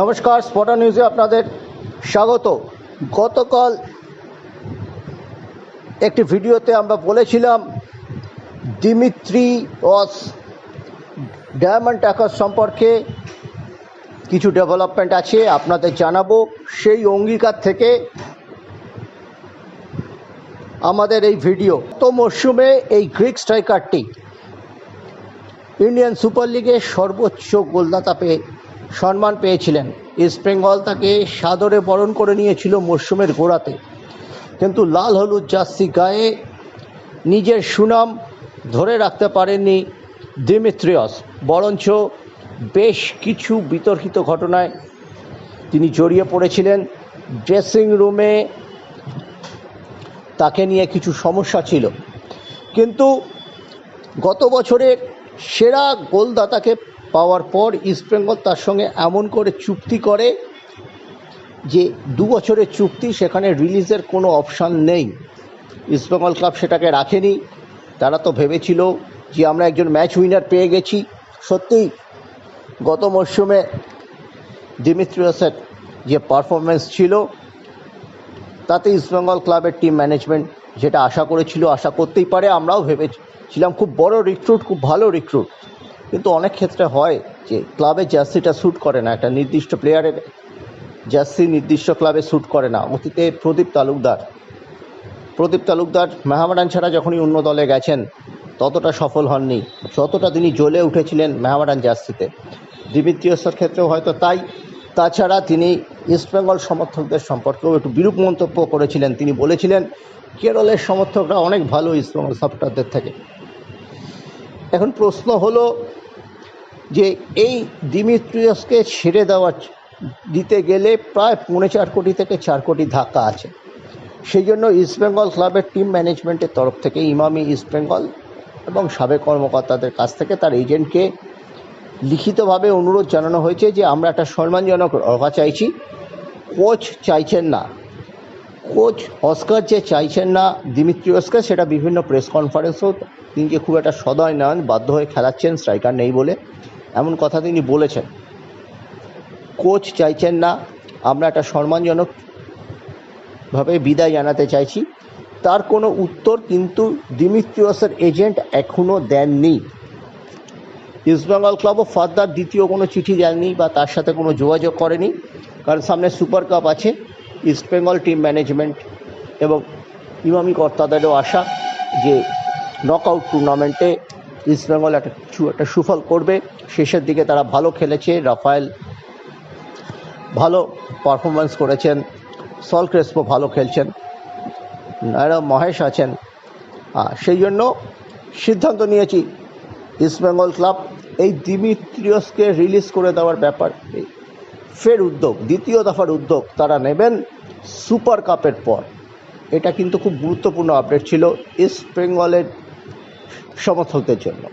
নমস্কার স্পটা নিউজে আপনাদের স্বাগত। গতকাল একটি ভিডিওতে আমরা বলেছিলাম, দিমিত্রি ওয়াস ডায়মন্ড টাকার সম্পর্কে কিছু ডেভেলপমেন্ট আছে, আপনাদের জানাব। সেই অঙ্গীকার থেকে আমাদের এই ভিডিও। তো মরশুমে এই গ্রিক স্ট্রাইকারটি ইন্ডিয়ান সুপার লিগে সর্বোচ্চ গোলদাতা পেয়ে সম্মান পেয়েছিলেন। ইস্ট বেঙ্গল তাকে সাদরে বরণ করে নিয়েছিল মরশুমের গোড়াতে। কিন্তু লাল হলুদ জার্সি গায়ে নিজের সুনাম ধরে রাখতে পারেননি দিমিত্রিয়স। বরঞ্চ বেশ কিছু বিতর্কিত ঘটনায় তিনি জড়িয়ে পড়েছিলেন। ড্রেসিং রুমে তাকে নিয়ে কিছু সমস্যা ছিল। কিন্তু গত বছরের সেরা গোলদাতাকে পাওয়ার পর ইস্টবেঙ্গল তার সঙ্গে এমন করে চুক্তি করে যে দু বছরের চুক্তি সেখানে রিলিজের কোনো অপশান নেই। ইস্টবেঙ্গল ক্লাব সেটাকে রাখেনি। তারা তো ভেবেছিল যে আমরা একজন ম্যাচ উইনার পেয়ে গেছি। সত্যিই গত মরশুমে দিমিত্রিয়াসের যে পারফরমেন্স ছিল, তাতে ইস্টবেঙ্গল ক্লাবের টিম ম্যানেজমেন্ট যেটা আশা করেছিল, আশা করতেই পারে, আমরাও ভেবেছিলাম খুব বড় রিক্রুট খুব ভালো রিক্রুট কিন্তু অনেক ক্ষেত্রে হয় যে ক্লাবে জার্সিটা শ্যুট করে না, একটা নির্দিষ্ট প্লেয়ারের জার্সি নির্দিষ্ট ক্লাবে শ্যুট করে না। অতীতে প্রদীপ তালুকদার। প্রদীপ তালুকদার মেহামাডান ছাড়া যখনই অন্য দলে গেছেন, ততটা সফল হননি। যতটা তিনি জ্বলে উঠেছিলেন মেহামাডান জার্সিতে। দিমিত্রিয়সের ক্ষেত্রেও হয়তো তাই। তাছাড়া তিনি ইস্টবেঙ্গল সমর্থকদের সম্পর্কেও একটু বিরূপ মন্তব্য করেছিলেন। তিনি বলেছিলেন, কেরলের সমর্থকরা অনেক ভালো ইস্টবেঙ্গল সাপোর্টারদের থেকে। এখন প্রশ্ন হলো যে এই দিমিত্রিয়াসকে ছেড়ে দেওয়া দিতে গেলে প্রায় পৌনে চার কোটি থেকে চার কোটি ধাক্কা আছে। সেই জন্য ইস্টবেঙ্গল ক্লাবের টিম ম্যানেজমেন্টের তরফ থেকে ইমামি ইস্টবেঙ্গল এবং সাবেক কর্মকর্তাদের কাছ থেকে তার এজেন্টকে লিখিতভাবে অনুরোধ জানানো হয়েছে যে আমরা একটা সম্মানজনক রফা চাইছি। কোচ চাইছেন না। কোচ অস্কার যে চাইছেন না দিমিত্রিয়সকে, সেটা বিভিন্ন প্রেস কনফারেন্সেও তিনি যে খুব একটা সদয় নন, বাধ্য হয়ে খেলাচ্ছেন স্ট্রাইকার নেই বলে। এমন কথা তিনি বলেছেন। কোচ চাইছেন না, আমরা একটা সম্মানজনকভাবে বিদায় জানাতে চাইছি। তার কোনো উত্তর কিন্তু দিমিত্রিয়সের এজেন্ট এখনও দেননি। ইস্টবেঙ্গল ক্লাবও ফার্দার দ্বিতীয় কোনো চিঠি দেননি বা তার সাথে কোনো যোগাযোগ করেনি, কারণ সামনে সুপার কাপ আছে ইস্টবেঙ্গল টিম ম্যানেজমেন্ট এবং ইমামি কর্তাদেরও আশা যে নকআউট টুর্নামেন্টে ইস্টবেঙ্গল একটা কিছু একটা সুফল করবে। শেষের দিকে তারা ভালো খেলেছে। রাফায়েল ভালো পারফরমেন্স করেছেন। সল ক্রেসপো ভালো খেলছেন। নায়রা মহেশ আছেন। সেই জন্য সিদ্ধান্ত নিয়েছি ইস্টবেঙ্গল ক্লাব এই দিমিত্রিয়সকে রিলিজ করে দেওয়ার ব্যাপার। ফের উদ্যোগ, দ্বিতীয় দফার উদ্যোগ তারা নেবেন সুপার কাপের পর। এটা কিন্তু খুব গুরুত্বপূর্ণ আপডেট ছিল। ইস্ট বেঙ্গলের সমাজ হতে জন্য